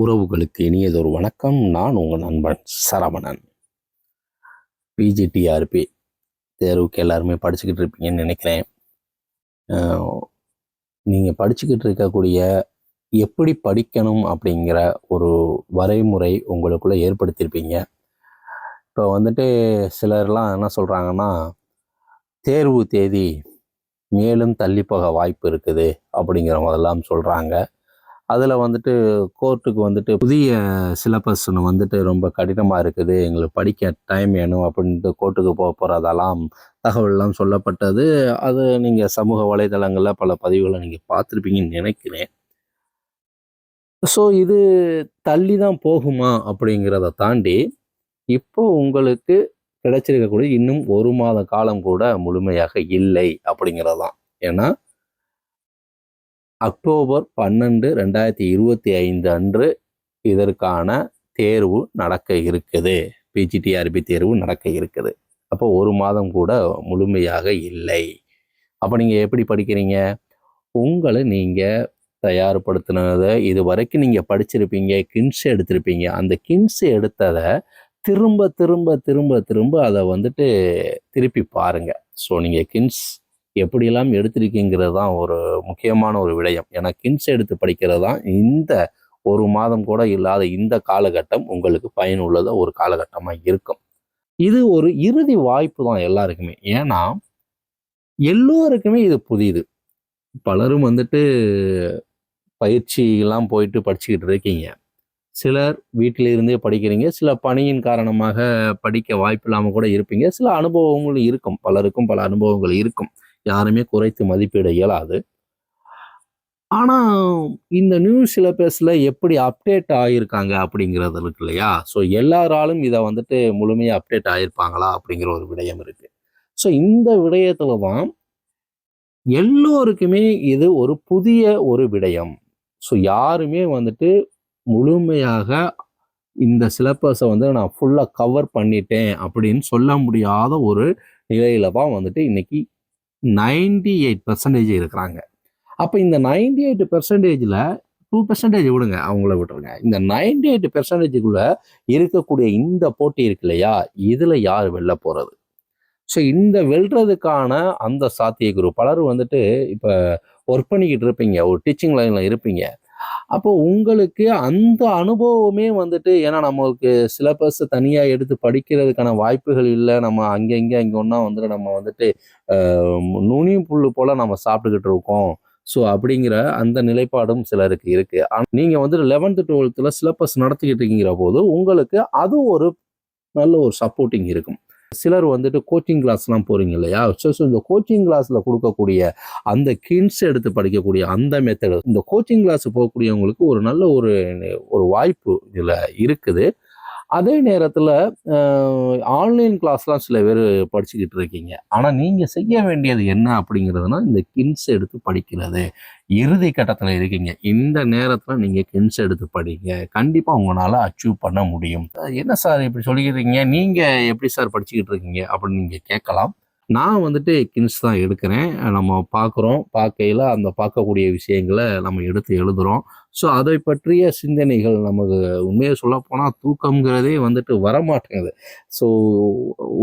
உறவுகளுக்கு இனியதொரு வணக்கம். நான் உங்கள் நண்பன் சரவணன். பிஜிடிஆர்பி தேர்வுக்கு எல்லாருமே படிச்சுக்கிட்டு இருப்பீங்கன்னு நினைக்கிறேன். நீங்கள் படிச்சுக்கிட்டு இருக்கக்கூடிய எப்படி படிக்கணும் அப்படிங்கிற ஒரு வரைமுறை உங்களுக்குள்ளே ஏற்படுத்தியிருப்பீங்க. இப்போ வந்துட்டு சிலர்லாம் என்ன சொல்கிறாங்கன்னா தேர்வு தேதி மேலும் தள்ளி போக வாய்ப்பு இருக்குது அப்படிங்கிற மாதிரிலாம் சொல்கிறாங்க அதில் வந்துட்டு கோர்ட்டுக்கு வந்துட்டு புதிய சிலபஸ் ஒன்று வந்துட்டு ரொம்ப கடினமாக இருக்குது. எங்களுக்கு படிக்க டைம் வேணும் அப்படின்ட்டு கோர்ட்டுக்கு போக போகிறதெல்லாம் தகவல்லாம் சொல்லப்பட்டது. அது நீங்கள் சமூக வலைதளங்களில் பல பதிவுகளை நீங்கள் பார்த்துருப்பீங்கன்னு நினைக்கிறேன். ஸோ இது தள்ளி தான் போகுமா அப்படிங்கிறத தாண்டி இப்போ உங்களுக்கு கிடைச்சிருக்கக்கூடிய இன்னும் ஒரு மாத காலம் கூட முழுமையாக இல்லை அப்படிங்கிறது தான் ஏன்னா அக்டோபர் பன்னெண்டு ரெண்டாயிரத்தி இருபத்தி ஐந்து அன்று இதற்கான தேர்வு நடக்க இருக்குது. பிஜிடிஆர்பி தேர்வு நடக்க இருக்குது. அப்போ ஒரு மாதம் கூட முழுமையாக இல்லை. அப்போ நீங்கள் எப்படி படிக்கிறீங்க? உங்களை நீங்கள் தயார்படுத்தினதை இது வரைக்கும் நீங்கள் படிச்சிருப்பீங்க கின்ஸ் எடுத்திருப்பீங்க. அந்த கின்ஸ் எடுத்ததை திரும்ப திரும்ப திரும்ப திரும்ப அதை வந்துட்டு திருப்பி பாருங்கள் ஸோ நீங்கள் கின்ஸ் எப்படியெல்லாம் எடுத்திருக்கீங்கிறது தான் ஒரு முக்கியமான ஒரு விடயம். ஏன்னா கின்ஸ் எடுத்து படிக்கிறது தான் இந்த ஒரு மாதம் கூட இல்லாத இந்த காலகட்டம் உங்களுக்கு பயனுள்ளத ஒரு காலகட்டமாக இருக்கும். இது ஒரு இறுதி வாய்ப்பு தான் எல்லாருக்குமே. ஏன்னா எல்லோருக்குமே இது புதிது. பலரும் வந்துட்டு பயிற்சியெல்லாம் போயிட்டு படிச்சுக்கிட்டு இருக்கீங்க. சிலர் வீட்டிலிருந்தே படிக்கிறீங்க. சில பணியின் காரணமாக படிக்க வாய்ப்பு இல்லாமல் கூட இருப்பீங்க. சில அனுபவங்களும் இருக்கும். பலருக்கும் பல அனுபவங்கள் இருக்கும். யாருமே குறைத்து மதிப்பிட இயலாது. ஆனால் இந்த நியூ சிலபஸில் எப்படி அப்டேட் ஆகியிருக்காங்க அப்படிங்கிறது இருக்கு இல்லையா? ஸோ எல்லாராலும் இதை வந்துட்டு முழுமையாக அப்டேட் ஆகியிருப்பாங்களா அப்படிங்கிற ஒரு விடயம் இருக்குது ஸோ இந்த விடயத்தில் தான் எல்லோருக்குமே இது ஒரு புதிய ஒரு விடயம். ஸோ யாருமே வந்துட்டு முழுமையாக இந்த சிலபஸை வந்து நான் ஃபுல்லாக கவர் பண்ணிட்டேன் அப்படின்னு சொல்ல முடியாத ஒரு நிலையில தான் வந்துட்டு இன்னைக்கு நைன்டி எயிட் பர்சன்டேஜ் இருக்கிறாங்க. அப்போ இந்த நைன்டி எயிட் பெர்சன்டேஜில் டூ பெர்சன்டேஜ் விடுங்க அவங்கள விட்டுருங்க. இந்த நைன்டி எயிட் பெர்சன்டேஜுக்குள்ளே இருக்கக்கூடிய இந்த போட்டி இருக்கு இல்லையா? இதில் யார் வெளில போகிறது ஸோ இந்த வெல்றதுக்கான அந்த சாத்தியக்குரு பலர் வந்துட்டு இப்போ ஒர்க் பண்ணிக்கிட்டு இருப்பீங்க ஒரு டீச்சிங் லைனில் இருப்பீங்க. அப்போ உங்களுக்கு அந்த அனுபவமே வந்துட்டு ஏன்னா நம்மளுக்கு சிலபஸ் தனியாக எடுத்து படிக்கிறதுக்கான வாய்ப்புகள் இல்லை. நம்ம அங்கே இங்கே அங்கே ஒன்றா வந்துட்டு நம்ம வந்துட்டு நுனி புல் போல் நம்ம சாப்பிட்டுக்கிட்டு இருக்கோம். ஸோ அப்படிங்கிற அந்த நிலைப்பாடும் சிலருக்கு இருக்குது ஆனால் நீங்கள் வந்துட்டு லெவன்த்து டுவெல்த்தில் சிலபஸ் நடத்திக்கிட்டு இருக்கிற போது உங்களுக்கு அது ஒரு நல்ல ஒரு சப்போர்ட்டிங் இருக்கும். சிலர் வந்துட்டு கோச்சிங் கிளாஸ்லாம் போகிறீங்க இல்லையா? ஸோ ஸோ இந்த கோச்சிங் கிளாஸில் கொடுக்கக்கூடிய அந்த கிண்ட்ஸ் எடுத்து படிக்கக்கூடிய அந்த மெத்தடு இந்த கோச்சிங் கிளாஸ் போகக்கூடியவங்களுக்கு ஒரு நல்ல ஒரு ஒரு வாய்ப்பு இதில் இருக்குது. அதே நேரத்தில் ஆன்லைன் கிளாஸ்லாம் சில பேர் படிச்சுக்கிட்டு இருக்கீங்க. ஆனால் நீங்கள் செய்ய வேண்டியது என்ன அப்படிங்கிறதுனா இந்த கின்ஸ் எடுத்து படிக்கிறது. இறுதி கட்டத்தில் இருக்கீங்க. இந்த நேரத்தில் நீங்கள் கின்ஸ் எடுத்து படிங்க. கண்டிப்பாக உங்களால் அச்சீவ் பண்ண முடியும். என்ன சார் இப்படி சொல்லிக்கிறீங்க நீங்கள் எப்படி சார் படிச்சுக்கிட்டு இருக்கீங்க? அப்படின்னு நீங்கள் கேட்கலாம். நான் வந்துட்டு கின்ஸ் தான் எடுக்கிறேன். நம்ம பார்க்குறோம். பார்க்கையில் அந்த பார்க்கக்கூடிய விஷயங்களை நம்ம எடுத்து எழுதுகிறோம் ஸோ அதை பற்றிய சிந்தனைகள் நமக்கு உண்மையை சொல்ல போனால் தூக்கங்கிறதே வந்துட்டு வரமாட்டேங்குது. ஸோ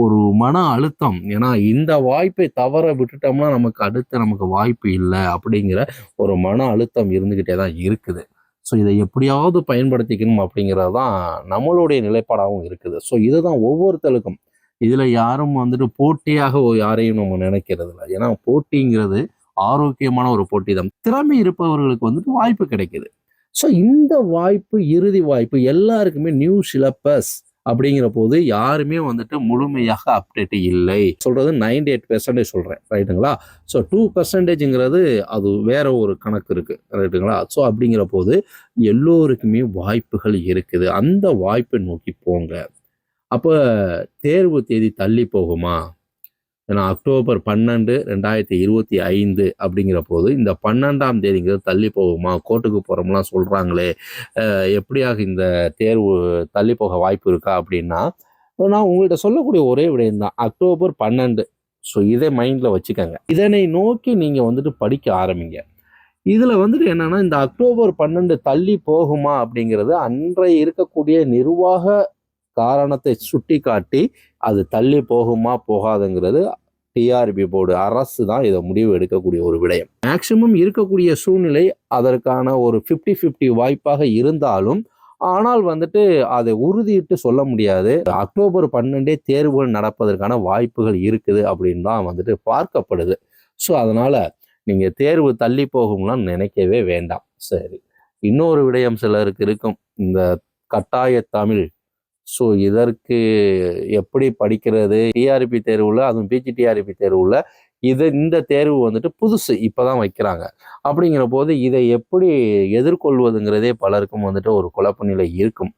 ஒரு மன அழுத்தம். ஏன்னா இந்த வாய்ப்பை தவற விட்டுட்டோம்னா நமக்கு அடுத்து நமக்கு வாய்ப்பு இல்லை அப்படிங்கிற ஒரு மன அழுத்தம் இருந்துக்கிட்டே தான் இருக்குது. ஸோ இதை எப்படியாவது பயன்படுத்திக்கணும் அப்படிங்கிறது தான் நம்மளுடைய நிலைப்பாடாகவும் இருக்குது. ஸோ இதுதான் ஒவ்வொருத்தருக்கும் இதில் யாரும் வந்துட்டு போட்டியாக யாரையும் நம்ம நினைக்கிறது இல்லை ஏன்னா போட்டிங்கிறது ஆரோக்கியமான ஒரு போட்டி தான் திறமை இருப்பவர்களுக்கு வந்துட்டு வாய்ப்பு கிடைக்குது. ஸோ இந்த வாய்ப்பு இறுதி வாய்ப்பு எல்லாருக்குமே நியூ சிலபஸ் அப்படிங்கிற போது யாருமே வந்துட்டு முழுமையாக அப்டேட் இல்லை. சொல்றது நைன்டி எயிட் பெர்சன்டேஜ் சொல்கிறேன் ரைட்டுங்களா ஸோ டூ பர்சன்டேஜுங்கிறது அது வேற ஒரு கணக்கு இருக்கு. ரைட்டுங்களா ஸோ அப்படிங்கிற போது எல்லோருக்குமே வாய்ப்புகள் இருக்குது. அந்த வாய்ப்பை நோக்கி போங்க. அப்போ தேர்வு தேதி தள்ளி போகுமா? ஏன்னா அக்டோபர் பன்னெண்டு ரெண்டாயிரத்தி இருபத்தி ஐந்து அப்படிங்கிற போது இந்த பன்னெண்டாம் தேதிங்கிறது தள்ளி போகுமா? கோர்ட்டுக்கு போகிறோம்லாம் சொல்கிறாங்களே எப்படியாக இந்த தேர்வு தள்ளி போக வாய்ப்பு இருக்கா அப்படின்னா நான் உங்கள்கிட்ட சொல்லக்கூடிய ஒரே விடயம்தான். அக்டோபர் பன்னெண்டு. ஸோ இதை மைண்டில் வச்சுக்கோங்க. இதனை நோக்கி நீங்கள் வந்துட்டு படிக்க ஆரம்பிங்க. இதில் வந்துட்டு என்னன்னா இந்த அக்டோபர் பன்னெண்டு தள்ளி போகுமா அப்படிங்கிறது அன்றை இருக்கக்கூடிய நிர்வாக காரணத்தை சுட்டி காட்டி அது தள்ளி போகுமா போகாதுங்கிறது டிஆர்பி போர்டு அரசு தான் இதை முடிவு எடுக்கக்கூடிய ஒரு விடயம். மேக்சிமம் இருக்கக்கூடிய சூழ்நிலை அதற்கான ஒரு ஃபிஃப்டி ஃபிஃப்டி வாய்ப்பாக இருந்தாலும் ஆனால் வந்துட்டு அதை உறுதியிட்டு சொல்ல முடியாது. அக்டோபர் பன்னெண்டே தேர்வுகள் நடப்பதற்கான வாய்ப்புகள் இருக்குது அப்படின்னு தான் வந்துட்டு பார்க்கப்படுது. ஸோ அதனால் நீங்கள் தேர்வு தள்ளி போகும்லாம் நினைக்கவே வேண்டாம். சரி. இன்னொரு விடயம் சிலருக்கு இருக்கும். இந்த கட்டாய தமிழ் ஸோ இதற்கு எப்படி படிக்கிறது? டிஆர்பி தேர்வுல அதுவும் பிஜிடிஆர்பி தேர்வுல இது இந்த தேர்வு வந்துட்டு புதுசு இப்போ தான் வைக்கிறாங்க. அப்படிங்கிற போது இதை எப்படி எதிர்கொள்வதுங்கிறதே பலருக்கும் வந்துட்டு ஒரு குழப்ப நிலை இருக்கும்.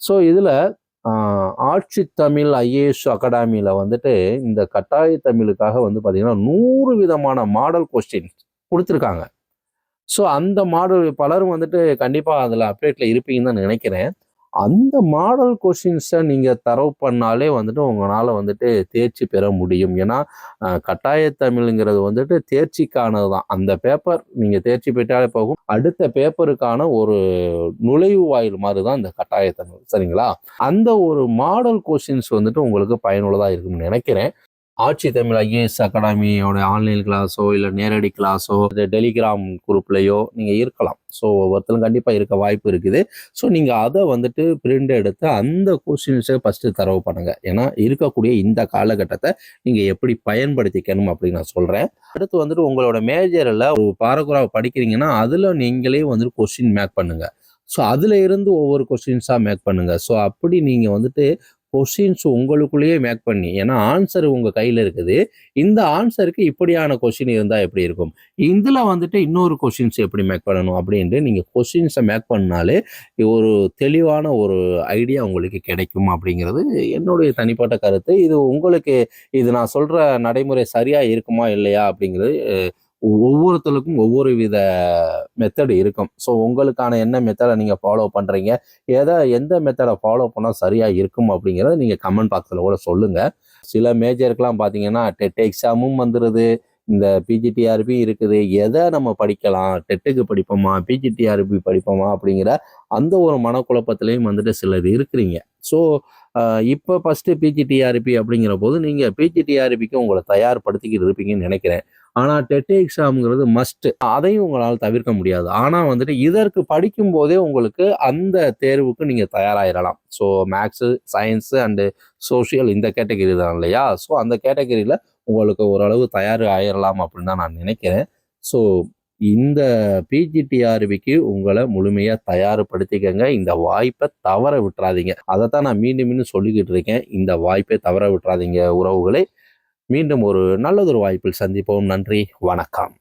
ஸோ இதில் ஆட்சி தமிழ் ஐஏஎஸ் அகாடமியில் வந்துட்டு இந்த கட்டாய தமிழுக்காக வந்து பார்த்திங்கன்னா நூறு விதமான மாடல் கொஸ்டின் கொடுத்துருக்காங்க. ஸோ அந்த மாடல் பலரும் வந்துட்டு கண்டிப்பாக அதில் அப்டேட்டில் இருப்பீங்கன்னு தான் நினைக்கிறேன். அந்த மாடல் கொஷின்ஸை நீங்கள் தரவு பண்ணாலே வந்துட்டு உங்களால் வந்துட்டு தேர்ச்சி பெற முடியும். ஏன்னா கட்டாய தமிழுங்கிறது வந்துட்டு தேர்ச்சிக்கானது தான் அந்த பேப்பர் நீங்கள் தேர்ச்சி பெற்றாலே போகும். அடுத்த பேப்பருக்கான ஒரு நுழைவு வாயில் மாதிரி தான் இந்த கட்டாய தமிழ். சரிங்களா? அந்த ஒரு மாடல் கொஷின்ஸ் வந்துட்டு உங்களுக்கு பயனுள்ளதாக இருக்கும்னு நினைக்கிறேன். ஆட்சி தமிழ் ஐஏஎஸ் அகாடமியோட ஆன்லைன் கிளாஸோ இல்லை நேரடி கிளாஸோ இல்லை டெலிகிராம் குரூப்லேயோ நீங்கள் இருக்கலாம். ஸோ ஒவ்வொருத்தரும் கண்டிப்பாக இருக்க வாய்ப்பு இருக்குது. ஸோ நீங்கள் அதை வந்துட்டு பிரிண்ட் எடுத்து அந்த கொஸ்டின்ஸை ஃபஸ்ட்டு தரவு பண்ணுங்கள் ஏன்னா இருக்கக்கூடிய இந்த காலகட்டத்தை நீங்கள் எப்படி பயன்படுத்திக்கணும் அப்படின்னு நான் சொல்கிறேன் அடுத்து வந்துட்டு உங்களோட மேஜரில் ஒரு பாராகிராஃப் படிக்கிறீங்கன்னா அதில் நீங்களே வந்துட்டு கொஸ்டின் மேக் பண்ணுங்கள் ஸோ அதில் இருந்து ஒவ்வொரு கொஸ்டின்ஸாக மேக் பண்ணுங்கள் ஸோ அப்படி நீங்கள் வந்துட்டு கொஷின்ஸ் உங்களுக்குள்ளேயே மேக் பண்ணி ஏன்னா ஆன்சர் உங்கள் கையில் இருக்குது. இந்த ஆன்சருக்கு இப்படியான கொஷின் இருந்தால் எப்படி இருக்கும்? இதில் வந்துட்டு இன்னொரு கொஷின்ஸ் எப்படி மேக் பண்ணணும் அப்படின்ட்டு நீங்கள் கொஷின்ஸை மேக் பண்ணாலே ஒரு தெளிவான ஒரு ஐடியா உங்களுக்கு கிடைக்கும் அப்படிங்கிறது என்னுடைய தனிப்பட்ட கருத்து. இது உங்களுக்கு இது நான் சொல்கிற நடைமுறை சரியாக இருக்குமா இல்லையா அப்படிங்கிறது ஒவ்வொருத்தருக்கும் ஒவ்வொரு வித மெத்தடு இருக்கும். ஸோ உங்களுக்கான என்ன மெத்தடை நீங்கள் ஃபாலோ பண்ணுறீங்க எதை எந்த மெத்தடை ஃபாலோ பண்ணால் சரியாக இருக்கும் அப்படிங்கிறத நீங்கள் கமெண்ட் பாக்ஸில் கூட சொல்லுங்கள் சில மேஜருக்கெலாம் பார்த்தீங்கன்னா டெட் எக்ஸாமும் வந்துடுது இந்த பிஜிடிஆர்பி இருக்குது. எதை நம்ம படிக்கலாம்? டெட்டுக்கு படிப்போமா? பிஜிடிஆர்பி படிப்போமா? அப்படிங்கிற அந்த ஒரு மனக்குழப்பத்திலையும் வந்துட்டு சிலர் இருக்கிறீங்க. ஸோ இப்போ ஃபஸ்ட்டு பிஜிடிஆர்பி அப்படிங்கிற போது நீங்கள் பிஜிடிஆர்பிக்கு உங்களை தயார்படுத்திக்கிட்டு இருப்பீங்கன்னு நினைக்கிறேன். ஆனால் டெட் எக்ஸாம்ங்கிறது மஸ்ட் அதையும் உங்களால் தவிர்க்க முடியாது. ஆனால் வந்துட்டு இதற்கு படிக்கும் போதே உங்களுக்கு அந்த தேர்வுக்கு நீங்கள் தயாராகிடலாம் so maths science and social இந்த கேட்டகரி தான் இல்லையா? ஸோ அந்த கேட்டகரியில் உங்களுக்கு ஓரளவு தயார் ஆயிடலாம் அப்படின்னு தான் நான் நினைக்கிறேன். ஸோ இந்த பிஜிடிஆர்பிக்கு உங்களை முழுமையாக தயார்படுத்திக்கங்க. இந்த வாய்ப்பை தவற விட்டுறாதீங்க. அதைத்தான் நான் மீண்டும் மீண்டும் சொல்லிக்கிட்டு இருக்கேன். இந்த வாய்ப்பை தவற விட்டுறாதீங்க உறவுகளை. மீண்டும் ஒரு நல்லதொரு வாய்ப்பில் சந்திப்போம். நன்றி. வணக்கம்.